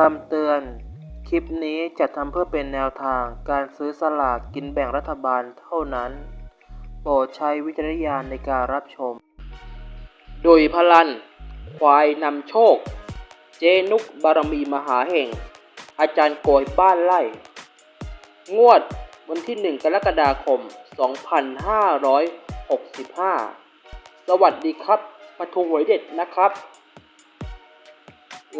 คำเตือน คลิปนี้จะทำเพื่อเป็นแนวทางการซื้อสลากกินแบ่งรัฐบาลเท่านั้น โปรดใช้วิจารณญาณในการรับชม โดยพลัน ควายนำโชค เจนุกบารมีมหาเห่ง อาจารย์โกยบ้านไร่งวดวันที่ 1 กรกฎาคม 2565 สวัสดีครับปทุมหวยเด็ดนะครับ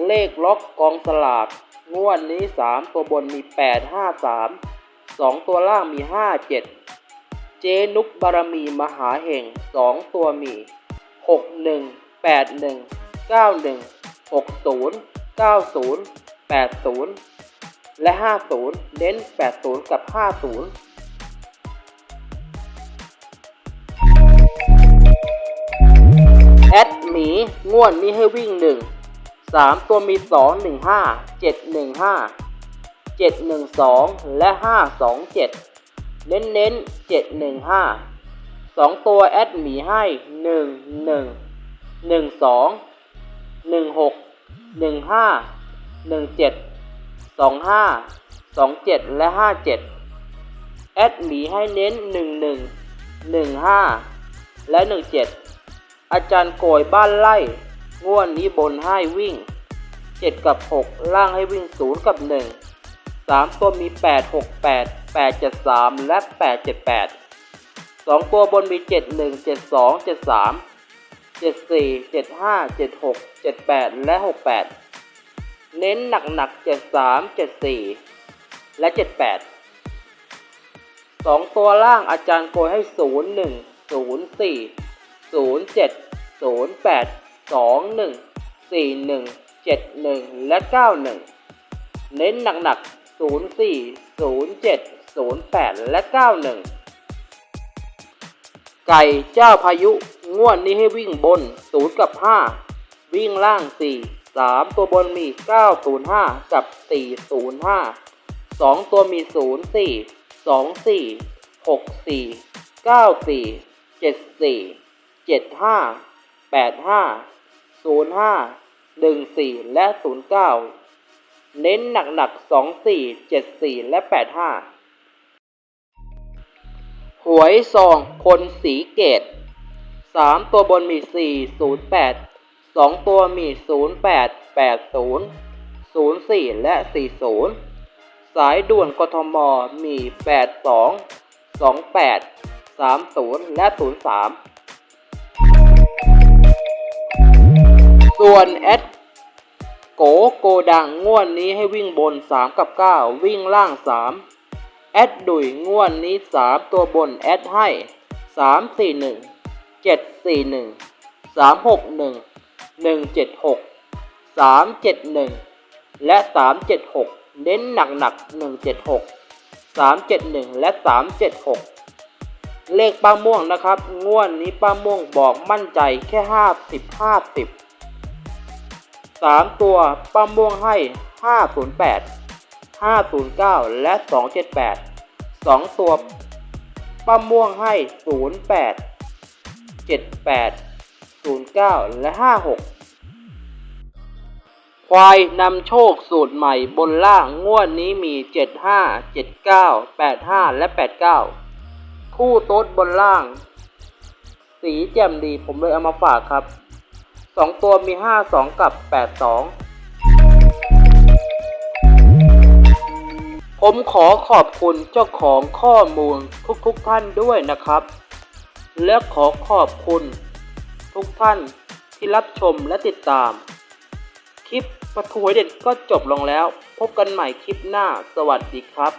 เลขล็อกกองสลากงวดนี้ 3 ตัวบนมี 8 5 3 2 ตัวล่างมี 5 7 เจนุกบารมีมหาเห่ง 2 ตัวมี 6 1 8 1 9 1 6 0 9 0 8 0 และ 50 เน้น 80 กับ 50แอดหมีงวดนี้ให้วิ่งหนึ่ง สามตัวมีสองหนึ่งห้าเจ็ดหนึ่งห้าเจ็ดหนึ่งสองและห้าสองเจ็ดเน้นเน้นเจ็ดหนึ่งห้าสองตัวแอดหมีให้หนึ่งหนึ่งหนึ่งสองหนึ่งหกหนึ่งห้าหนึ่งเจ็ดสองห้าสองเจ็ดและห้าเจ็ดแอดหมีให้เน้นหนึ่งหนึ่งหนึ่งห้าและหนึ่งเจ็ดอาจารย์โกยบ้านไล่ งวดนี้บนให้วิ่ง 7 กับ 6 ล่างให้วิ่ง 0 กับ 1 3 ตัวมี 8 6 8 8 7 3 และ 8 7 8 2 ตัวบนมี 7 1 7 2 7 3 7 4 7 5 7 6 7 8 และ 6 8 เน้นหนักหนัก7 3 7 4 และ 7 8 2ตัวล่างอาจารย์โกยให้ 0 1 0 4 0 7 0 8 2 1 4 1 7 1 และ 9 1 เน้นหนักๆ 0 4 0 7 0 8 และ 9 1 ไก่เจ้าพายุงวดนี้ให้วิ่งบน 0 กับ 5 วิ่งล่าง 4 3 ตัวบนมี 9 0 5 กับ 4 0 5 2 ตัวมี 0 4 2 4 6 4 9 4 7 4เจ็ดห้า แปดห้าศูนย์ห้าหนึ่งสี่และศูนย์เก้าเน้นหนักหนักสองสี่เจ็ดสี่และแปดห้าหวยซองคนสีเกตสามตัวบนมีสี่ศูนย์แปดสองตัวมีศูนย์แปดแปดศูนย์ศูนย์สี่และสี่ศูนย์สายด่วนกทมมีแปดสองสองแปดสามศูนย์และศูนย์สาม ส่วนแอดโกโกดังง่วดนี้ให้วิ่งบน 3 กับ 9 วิ่งล่าง 3 แอดดุยง่วดนี้ 3 ตัวบนแอดให้ 3 4 1 7 4 1 3 6 1 1 7 6 3 7 1 และ 3 7 6 เน้นหนักหนัก1 7 6 3 7 1 และ 3 7 6 เลขป้าม่วงนะครับ งวดนี้ป้าม่วงบอกมั่นใจแค่ห้า 3 ตัวประมม่วงให้ 508 509 และ 278 2 ตัวปรมม่วงให้ 08 78 09 และ 56 ควายนำโชคสูตรใหม่บนล่างงวดนี้มี 75 79 85 และ 89 คู่โต๊ดบนล่าง สีแจ่มดีผมเลยเอามาฝากครับ สองตัวมีห้าสองกับแปดสองผมขอขอบคุณเจ้าของข้อมูลทุกๆทท่านด้วยนะครับ และขอขอบคุณ ทุกท่านที่รับชมและติดตาม คลิปประทวยเด็ดก็จบลงแล้ว พบกันใหม่คลิปหน้าสวัสดีครับ